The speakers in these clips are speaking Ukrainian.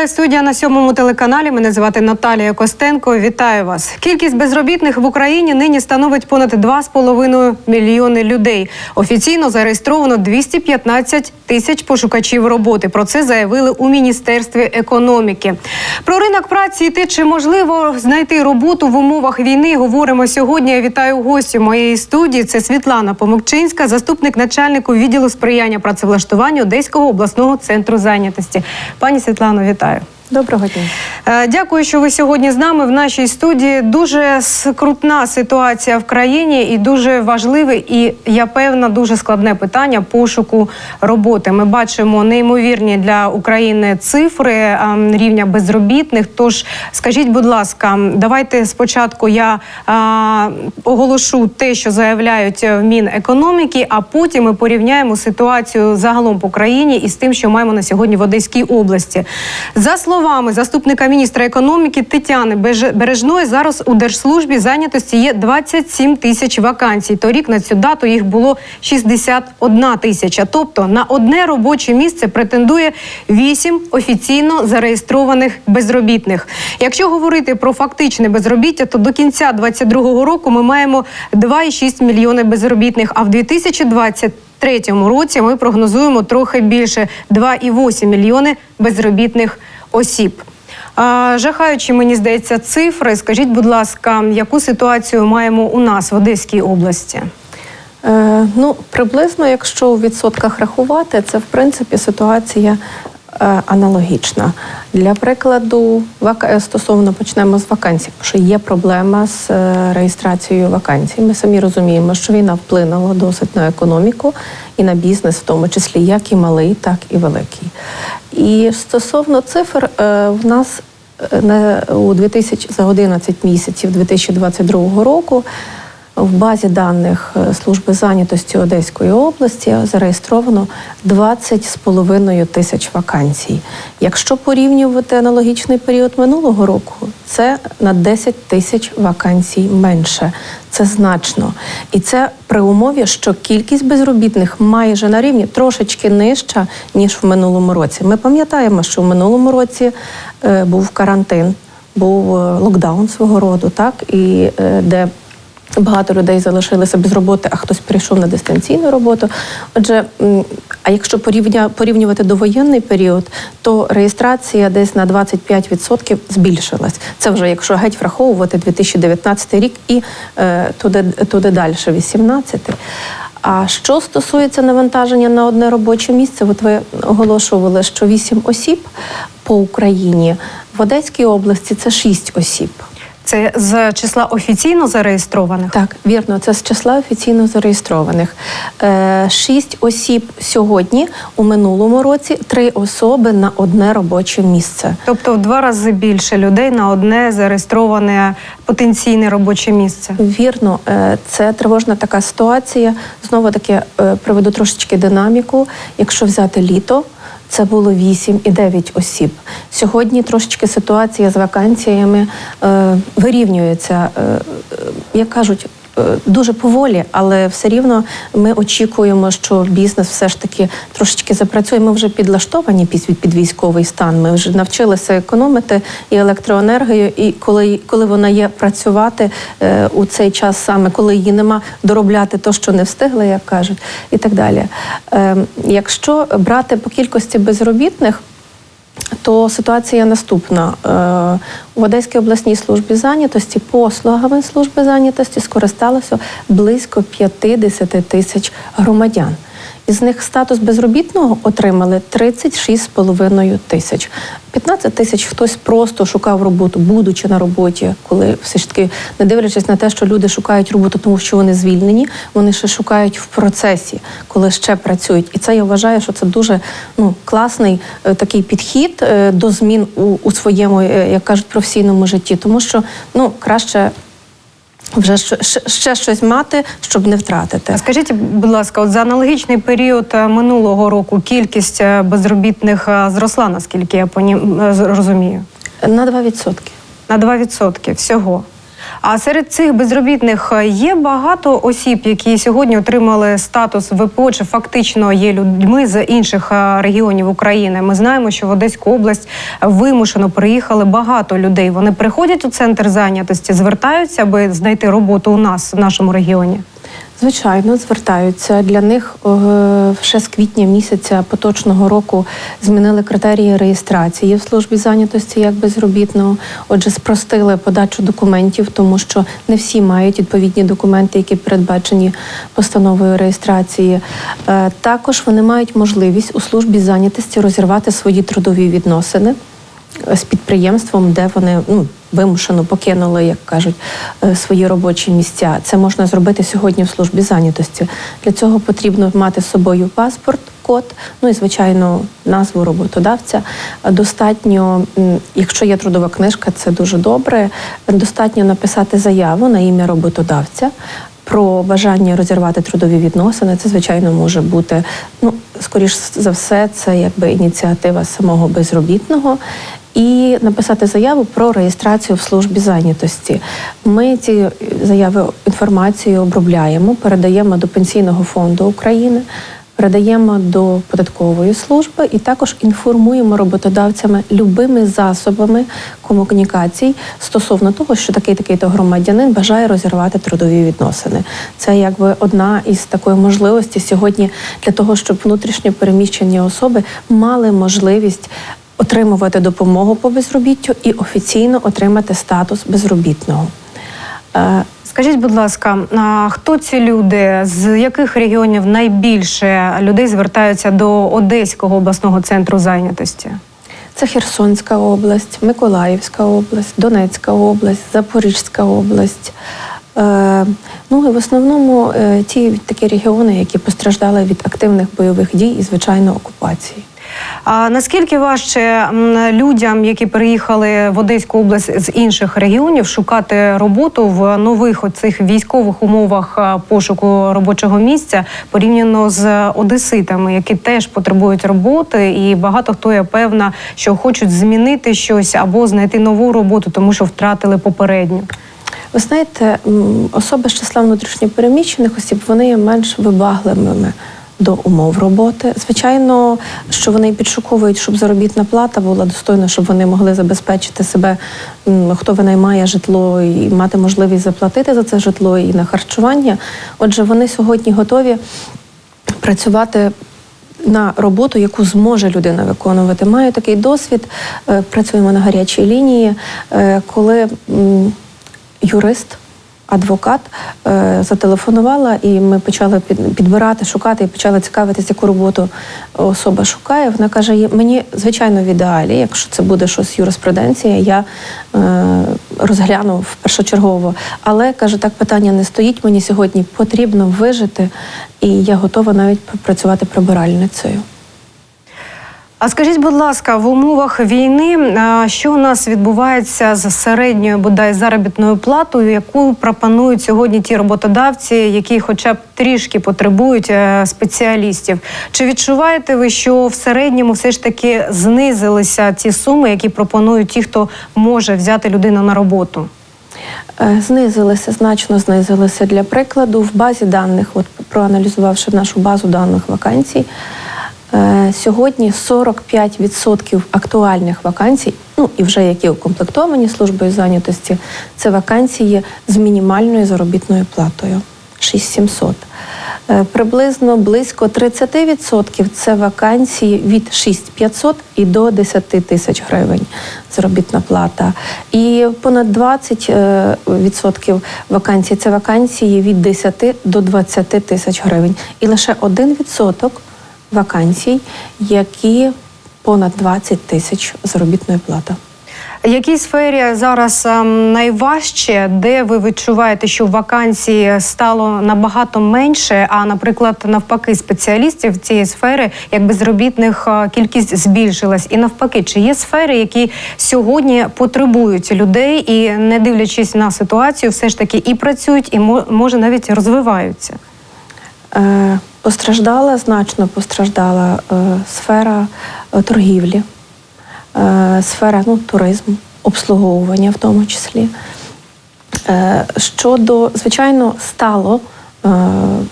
Сіла студія на сьомому телеканалі. Мене звати Наталія Костенко. Вітаю вас. Кількість безробітних в Україні нині становить понад 2,5 мільйони людей. Офіційно зареєстровано 215 тисяч пошукачів роботи. Про це заявили у міністерстві економіки. Про ринок праці і те, чи можливо знайти роботу в умовах війни. Говоримо сьогодні. Я вітаю гостю моєї студії. Це Світлана Помокчинська, заступник начальнику відділу сприяння працевлаштуванню Одеського обласного центру зайнятості. Пані Світлано, вітаю. Доброго дня. Е, Дякую, що ви сьогодні з нами в нашій студії. Дуже скрутна ситуація в країні і дуже важливе, і я певна, дуже складне питання пошуку роботи. Ми бачимо неймовірні для України цифри рівня безробітних. Тож скажіть, будь ласка, давайте спочатку я а, оголошу те, що заявляють в Мінекономіки, а потім ми порівняємо ситуацію загалом по країні із тим, що маємо на сьогодні в Одеській області. За словами заступника міністра економіки Тетяни Бережної, зараз у держслужбі зайнятості є 27 тисяч вакансій. Торік на цю дату їх було 61 тисяча. Тобто на одне робоче місце претендує 8 офіційно зареєстрованих безробітних. Якщо говорити про фактичне безробіття, то до кінця 2022 року ми маємо 2,6 мільйони безробітних. А в 2020 третьому році ми прогнозуємо трохи більше 2,8 мільйони безробітних осіб. Жахаючи, мені здається, цифри. Скажіть, будь ласка, яку ситуацію маємо у нас в Одеській області? Е, ну, приблизно, якщо у відсотках рахувати, це в принципі ситуація аналогічна. Для прикладу, е, стосовно почнемо з вакансій, що є проблема з е, реєстрацією вакансій. Ми самі розуміємо, що війна вплинула досить на економіку і на бізнес, в тому числі як і малий, так і великий. І стосовно цифр, е, в нас е, у 2000, за 11 місяців 2022 року в базі даних е, служби зайнятості Одеської області зареєстровано 20,5 тисяч вакансій. Якщо порівнювати аналогічний період минулого року, це на 10 тисяч вакансій менше. Це значно. І це при умові, що кількість безробітних майже на рівні трошечки нижча, ніж в минулому році. Ми пам'ятаємо, що в минулому році е, був карантин, був е, локдаун свого роду, так і де Багато людей залишилися без роботи, а хтось перейшов на дистанційну роботу. Отже, а якщо порівнювати довоєнний період, то реєстрація десь на 25% збільшилась. Це вже якщо геть враховувати 2019 рік і е, туди, туди далі, 18 а що стосується навантаження на одне робоче місце, от ви оголошували, що 8 осіб по Україні в Одеській області це 6 осіб. Це з числа офіційно зареєстрованих? Так, вірно, це з числа офіційно зареєстрованих. Е, Шість осіб сьогодні у минулому році, три особи на одне робоче місце. Тобто в два рази більше людей на одне зареєстроване потенційне робоче місце. Вірно, е, це тривожна така ситуація. Знову таки е, приведу трошечки динаміку. Якщо взяти літо. Це було 8 і 9 осіб. Сьогодні трошечки ситуація з вакансіями е, вирівнюється, е, е, як кажуть, дуже поволі, але все рівно ми очікуємо, що бізнес все ж таки трошечки запрацює. Ми вже підлаштовані під, військовий стан. Ми вже навчилися економити і електроенергію, і коли, коли вона є працювати е, у цей час, саме коли її нема, доробляти то, що не встигли, як кажуть, і так далі. Е, якщо брати по кількості безробітних. То ситуація наступна. Е, В Одеській обласній службі зайнятості послугами служби зайнятості скористалося близько 50 тисяч громадян. Із них статус безробітного отримали 36,5 тисяч. 15 тисяч хтось просто шукав роботу, будучи на роботі, коли все ж таки, не дивлячись на те, що люди шукають роботу, тому що вони звільнені, вони ще шукають в процесі, коли ще працюють. І це я вважаю, що це дуже ну, класний е, такий підхід е, до змін у, у своєму, е, як кажуть, професійному житті, тому що ну краще. Вже ще, щось мати, щоб не втратити. А Скажіть, будь ласка, от за аналогічний період е, минулого року кількість е, безробітних е, зросла, наскільки я е, розумію? На 2%. На 2% всього. А серед цих безробітних е, є багато осіб, які сьогодні отримали статус ВПО, чи фактично є людьми з інших е, регіонів України. Ми знаємо, що в Одеську область вимушено приїхали багато людей. Вони приходять у центр зайнятості, звертаються, аби знайти роботу у нас в нашому регіоні. Звичайно, звертаються для них е, ще з квітня місяця поточного року змінили критерії реєстрації в службі зайнятості як безробітного. Отже, спростили подачу документів, тому що не всі мають відповідні документи, які передбачені постановою реєстрації. Е, Також вони мають можливість у службі зайнятості розірвати свої трудові відносини з підприємством, де вони ну, вимушено покинули, як кажуть, е, свої робочі місця. Це можна зробити сьогодні в службі зайнятості. Для цього потрібно мати з собою паспорт, код, ну і звичайно назву роботодавця. Достатньо, якщо є трудова книжка, це дуже добре. Достатньо написати заяву на ім'я роботодавця. Про бажання розірвати трудові відносини, це звичайно може бути ну скоріш за все, це якби ініціатива самого безробітного. І написати заяву про реєстрацію в службі зайнятості. Ми ці заяви інформацію обробляємо, передаємо до Пенсійного фонду України, передаємо до податкової служби і також інформуємо роботодавцями любими засобами комунікацій стосовно того, що такий такий то громадянин бажає розірвати трудові відносини. Це якби одна із такої можливості сьогодні для того, щоб внутрішньо переміщені особи мали можливість. Отримувати допомогу по безробіттю і офіційно отримати статус безробітного. Е, Скажіть, будь ласка, а хто ці люди? З яких регіонів найбільше людей звертаються до Одеського обласного центру зайнятості? Це Херсонська область, Миколаївська область, Донецька область, Запорізька область. Е, ну і в основному е, ті такі регіони, які постраждали від активних бойових дій і, звичайно, окупації. А наскільки важче людям, які переїхали в Одеську область з інших регіонів, шукати роботу в нових оцих військових умовах пошуку робочого місця порівняно з одеситами, які теж потребують роботи, і багато хто я певна, що хочуть змінити щось або знайти нову роботу, тому що втратили попередню. Ви знаєте, особи з числа внутрішньопереміщених осіб вони є менш вибагливими до умов роботи. Звичайно, що вони підшуковують, щоб заробітна плата була достойна, щоб вони могли забезпечити себе, хто винаймає житло і мати можливість заплатити за це житло і на харчування. Отже, вони сьогодні готові працювати. На роботу, яку зможе людина виконувати, маю такий досвід. е, Працюємо на гарячій лінії, е, коли юрист, адвокат е, зателефонувала, і ми почали під- підбирати, шукати і почали цікавитися, яку роботу особа шукає. Вона каже: мені звичайно в ідеалі, якщо це буде щось юриспруденція, я е, розгляну першочергово. Але каже, так питання не стоїть. Мені сьогодні потрібно вижити, і я готова навіть працювати прибиральницею. А скажіть, будь ласка, в умовах війни що у нас відбувається з середньою бодай заробітною платою, яку пропонують сьогодні ті роботодавці, які, хоча б трішки потребують е, спеціалістів? Чи відчуваєте ви, що в середньому все ж таки знизилися ті суми, які пропонують ті, хто може взяти людину на роботу? Е, Знизилися, значно знизилися. Для прикладу, в базі даних, от проаналізувавши нашу базу даних вакансій, сьогодні 45% актуальних вакансій, ну і вже які укомплектовані службою зайнятості, це вакансії з мінімальною заробітною платою 6700. Е, Приблизно близько 30% це вакансії від 6500 і до 10 тисяч гривень заробітна плата. І понад 20% е, вакансій це вакансії від 10 до 20 тисяч гривень. І лише 1% вакансій, які понад 20 тисяч заробітної плати. Якій сфері зараз ем, найважче, де ви відчуваєте, що вакансій стало набагато менше, а, наприклад, навпаки, спеціалістів цієї сфери, як безробітних е, кількість збільшилась, і навпаки, чи є сфери, які сьогодні потребують людей і, не дивлячись на ситуацію, все ж таки і працюють, і може навіть розвиваються? Е, Постраждала значно постраждала е, сфера е, торгівлі, е, сфера ну, туризму, обслуговування в тому числі. Е, Щодо, звичайно, стало, е,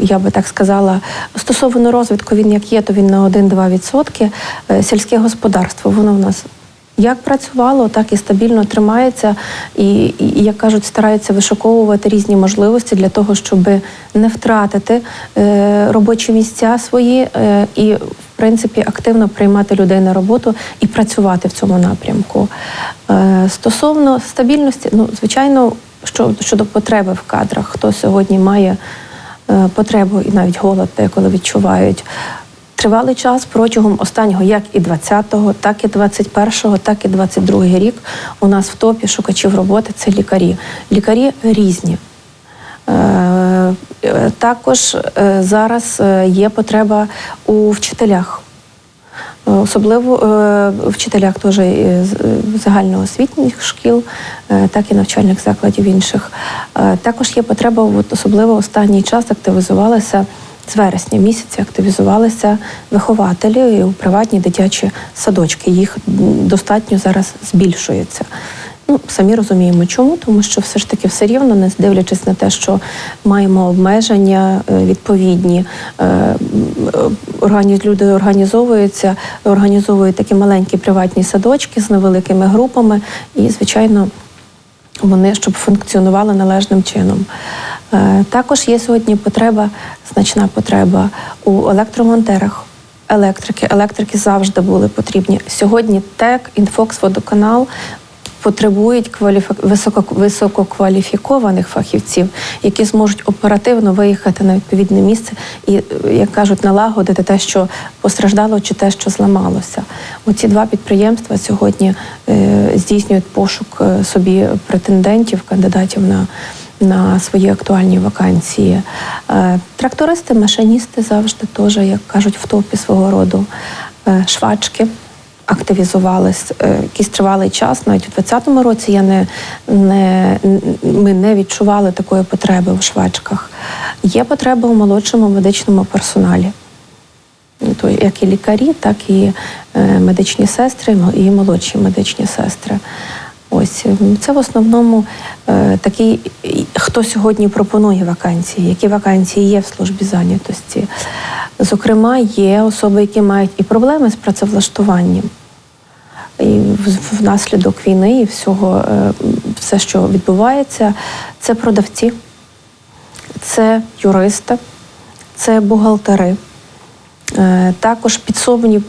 я би так сказала, стосовно розвитку, він як є, то він на 1-2%. Е, Сільське господарство, воно в нас як працювало, так і стабільно тримається, і, і як кажуть, стараються вишуковувати різні можливості для того, щоб не втратити е, робочі місця свої е, і, в принципі, активно приймати людей на роботу і працювати в цьому напрямку. Е, стосовно стабільності, ну звичайно, що щодо потреби в кадрах, хто сьогодні має е, потребу і навіть голод, деколи відчувають. Тривалий час протягом останнього, як і 20-го, так і 21-го, так і 22-й рік у нас в топі шукачів роботи це лікарі. Лікарі різні. Е, е, Також е, зараз є потреба у вчителях. Особливо вчителях теж загальноосвітніх шкіл, так і навчальних закладів інших. Також є потреба, от особливо останній час активізувалася з вересня місяця, активізувалися вихователі у приватні дитячі садочки. Їх достатньо зараз збільшується. Ну, самі розуміємо, чому, тому що все ж таки все рівно, не дивлячись на те, що маємо обмеження е, відповідні, е, органі- люди організовуються, організовують такі маленькі приватні садочки з невеликими групами, і, звичайно, вони щоб функціонували належним чином. Е, Також є сьогодні потреба, значна потреба у електромонтерах. Електрики, електрики завжди були потрібні. Сьогодні ТЕК, Інфокс, водоканал потребують кваліфі... високо... висококваліфікованих фахівців, які зможуть оперативно виїхати на відповідне місце і, як кажуть, налагодити те, що постраждало, чи те, що зламалося. Оці два підприємства сьогодні е, здійснюють пошук е, собі претендентів, кандидатів на. На свої актуальні вакансії. Е, Трактористи, машиністи завжди теж, як кажуть, в топі свого роду. Е, Швачки активізувались е, якийсь тривалий час. Навіть у 2020 році я не, не, ми не відчували такої потреби у швачках. Є потреба у молодшому медичному персоналі. То як і лікарі, так і медичні сестри, мо- і молодші медичні сестри. Ось це в основному е, такий, хто сьогодні пропонує вакансії, які вакансії є в службі зайнятості. Зокрема, є особи, які мають і проблеми з працевлаштуванням. І внаслідок війни і всього, е, все, що відбувається, це продавці, це юристи, це бухгалтери. Е, Також підсобні,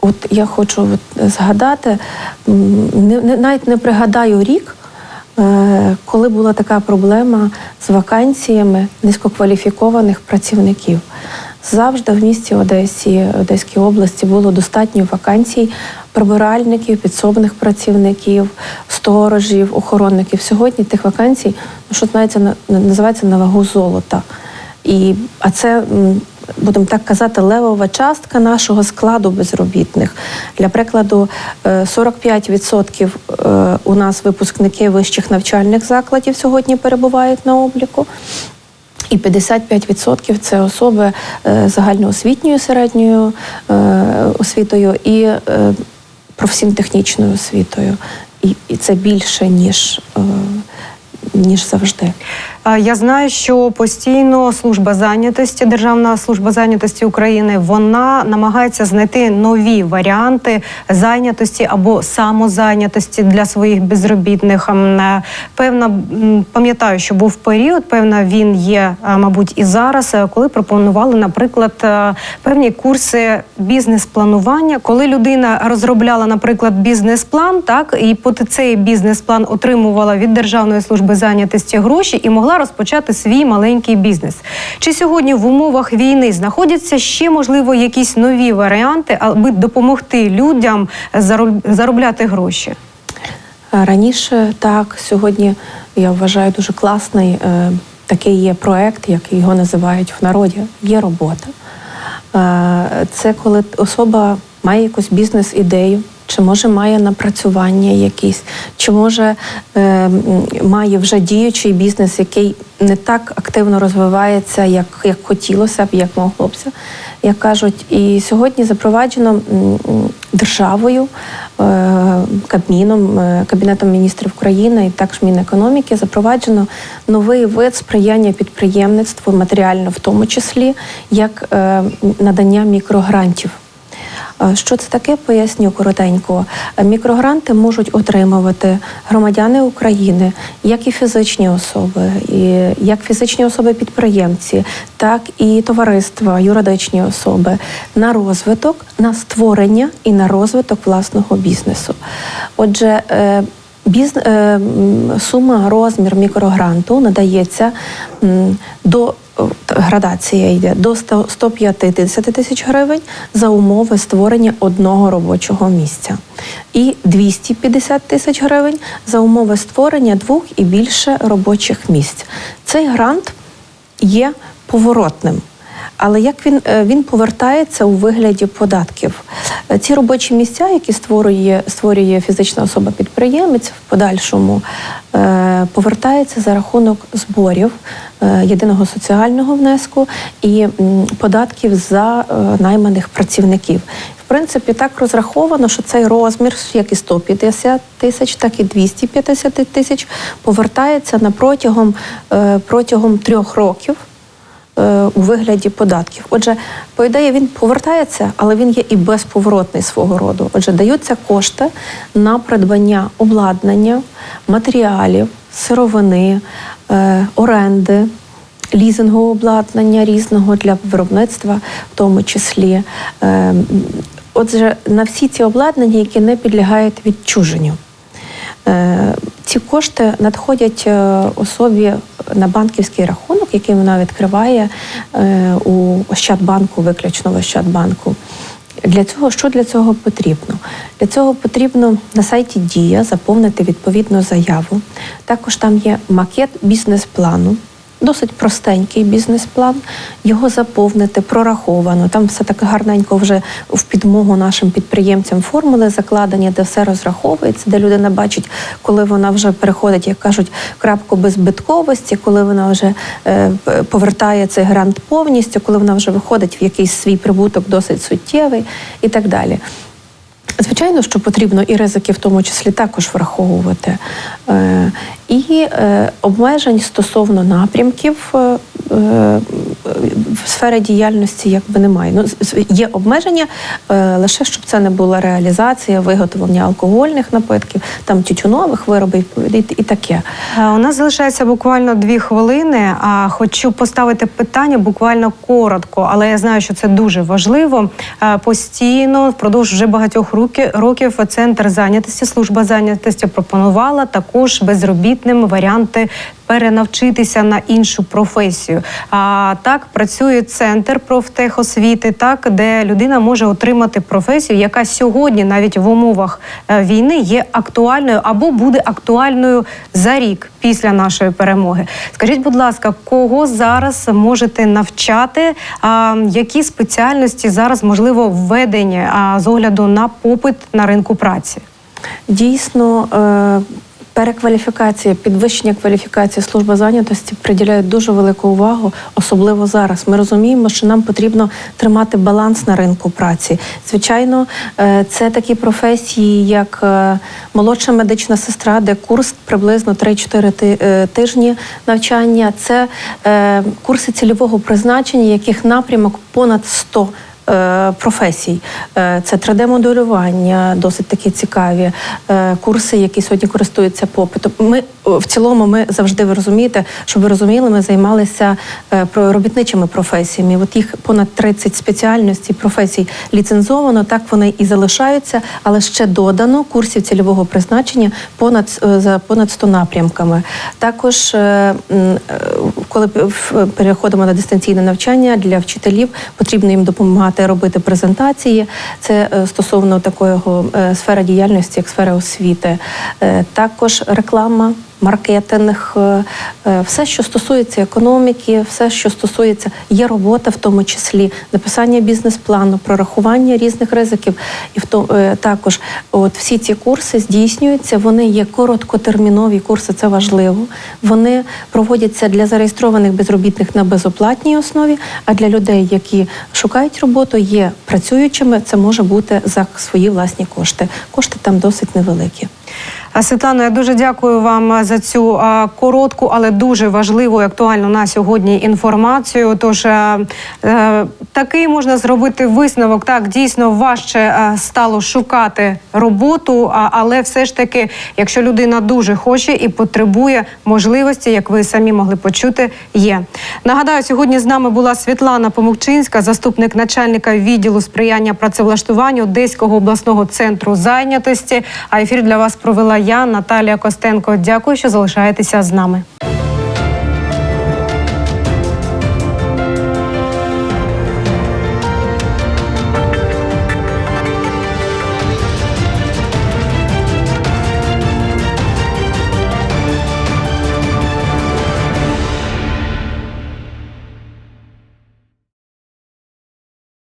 от я хочу згадати, не, не, навіть не пригадаю рік, е, коли була така проблема з вакансіями низькокваліфікованих працівників. Завжди в місті Одесі, Одеській області було достатньо вакансій прибиральників, підсобних працівників, сторожів, охоронників. Сьогодні тих вакансій, ну, що називається на вагу золота. І, а це, будемо так казати, левова частка нашого складу безробітних. Для прикладу, е, 45% е, у нас випускники вищих навчальних закладів сьогодні перебувають на обліку. І 55% це особи е, загальноосвітньою середньою е, освітою і е, професійно-технічною освітою. І, це більше, ніж, е, ніж завжди. Я знаю, що постійно служба зайнятості, Державна служба зайнятості України, вона намагається знайти нові варіанти зайнятості або самозайнятості для своїх безробітних. М, е, Певна пам'ятаю, що був період, певна він є, е, мабуть, і зараз, е, коли пропонували, наприклад, певні курси бізнес-планування, коли людина розробляла, наприклад, бізнес-план, так і по цей бізнес-план отримувала від Державної служби зайнятості гроші і могла розпочати свій маленький бізнес. Чи сьогодні в умовах війни знаходяться ще можливо якісь нові варіанти, аби допомогти людям заробляти гроші? Е, Раніше так, сьогодні я вважаю дуже класний е, такий є проект, як його називають в народі. Є робота. Е, це коли особа має якусь бізнес-ідею чи може має напрацювання якісь, чи може е, має вже діючий бізнес, який не так активно розвивається, як, як хотілося б, як могло б. Як кажуть, і сьогодні запроваджено державою, е, Кабміном, е, Кабінетом міністрів України і також Мінекономіки запроваджено новий вид сприяння підприємництву, матеріально в тому числі, як е, надання мікрогрантів. Е, Що це таке? Поясню коротенько. Е, Мікрогранти можуть отримувати громадяни України, як і фізичні особи, і як фізичні особи-підприємці, так і товариства, юридичні особи на розвиток, на створення і на розвиток власного бізнесу. Отже, е, Біз... сума, розмір мікрогранту надається до градація йде до 100 150 тисяч гривень за умови створення одного робочого місця, і 250 тисяч гривень за умови створення двох і більше робочих місць. Цей грант є поворотним. Але як він, е, він повертається у вигляді податків? Е, Ці робочі місця, які створює, створює фізична особа-підприємець, в подальшому е, повертається за рахунок зборів єдиного соціального внеску і податків за найманих працівників. В принципі, так розраховано, що цей розмір, як і 150 тисяч, так і 250 тисяч, повертається на протягом, протягом трьох років у вигляді податків. Отже, по ідеї він повертається, але він є і безповоротний свого роду. Отже, даються кошти на придбання обладнання, матеріалів, сировини, е, оренди. Лізингового обладнання різного для виробництва, в тому числі. Е, Отже, на всі ці обладнання, які не підлягають відчуженню. Е, Ці кошти надходять е, особі на банківський рахунок, який вона відкриває е, у Ощадбанку, виключно в Ощадбанку. Для цього що для цього потрібно? Для цього потрібно на сайті Дія заповнити відповідну заяву. Також там є макет бізнес-плану. Досить простенький бізнес-план, його заповнити, прораховано. Там все так гарненько вже в підмогу нашим підприємцям формули закладені, де все розраховується, де людина бачить, коли вона вже переходить, як кажуть, крапку беззбитковості, коли вона вже е, повертає цей грант повністю, коли вона вже виходить в якийсь свій прибуток досить суттєвий і так далі. Звичайно, що потрібно і ризики в тому числі також враховувати. Е, І е, обмежень стосовно напрямків е, е, в сфері діяльності якби немає. Ну, є обмеження лише щоб це не була реалізація, виготовлення алкогольних напитків, там тютюнових виробів і, таке. У нас залишається буквально дві хвилини. А хочу поставити питання буквально коротко, але я знаю, що це дуже важливо. Постійно впродовж вже багатьох руки- років центр зайнятості, служба зайнятості пропонувала також безробітним варіанти. Перенавчитися на іншу професію. А так працює центр профтехосвіти, так де людина може отримати професію, яка сьогодні, навіть в умовах е, війни, є актуальною або буде актуальною за рік після нашої перемоги. Скажіть, будь ласка, кого зараз можете навчати? А, які спеціальності зараз можливо введені а, з огляду на попит на ринку праці? Дійсно, е, перекваліфікація, підвищення кваліфікації служба зайнятості приділяє дуже велику увагу, особливо зараз. Ми розуміємо, що нам потрібно тримати баланс на ринку праці. Звичайно, е, це такі професії, як е, молодша медична сестра, де курс приблизно 3-4 е, тижні навчання. Це курси цільового призначення, яких напрямок понад 100 е, професій. Е, Це 3D-моделювання, досить такі цікаві е, курси, які сьогодні користуються попитом. Ми в цілому ми завжди ви розумієте, щоб ви розуміли, ми займалися е, робітничими професіями. От їх понад 30 спеціальностей професій ліцензовано, так вони і залишаються, але ще додано курсів цільового призначення понад е, за понад 100 напрямками. Також, е, е, коли переходимо на дистанційне навчання для вчителів, потрібно їм допомагати робити презентації. Це е, стосовно такої е, сфери діяльності, як сфера освіти. Е, Також реклама. Маркетинг, е, е, все, що стосується економіки, все, що стосується є робота, в тому числі написання бізнес-плану, прорахування різних ризиків, і в то, е, також от всі ці курси здійснюються. Вони є короткотермінові курси, це важливо. Вони проводяться для зареєстрованих безробітних на безоплатній основі, а для людей, які шукають роботу, є працюючими. Це може бути за свої власні кошти. Кошти там досить невеликі. Світлано, я дуже дякую вам за цю коротку, але дуже важливу і актуальну на сьогодні інформацію. Тож е, такий можна зробити висновок. Так дійсно важче стало шукати роботу, але все ж таки, якщо людина дуже хоче і потребує можливості, як ви самі могли почути, є. Нагадаю, сьогодні з нами була Світлана Помукчинська, заступник начальника відділу сприяння працевлаштуванню Одеського обласного центру зайнятості. А ефір для вас провела я, Наталія Костенко. Дякую, що залишаєтеся з нами.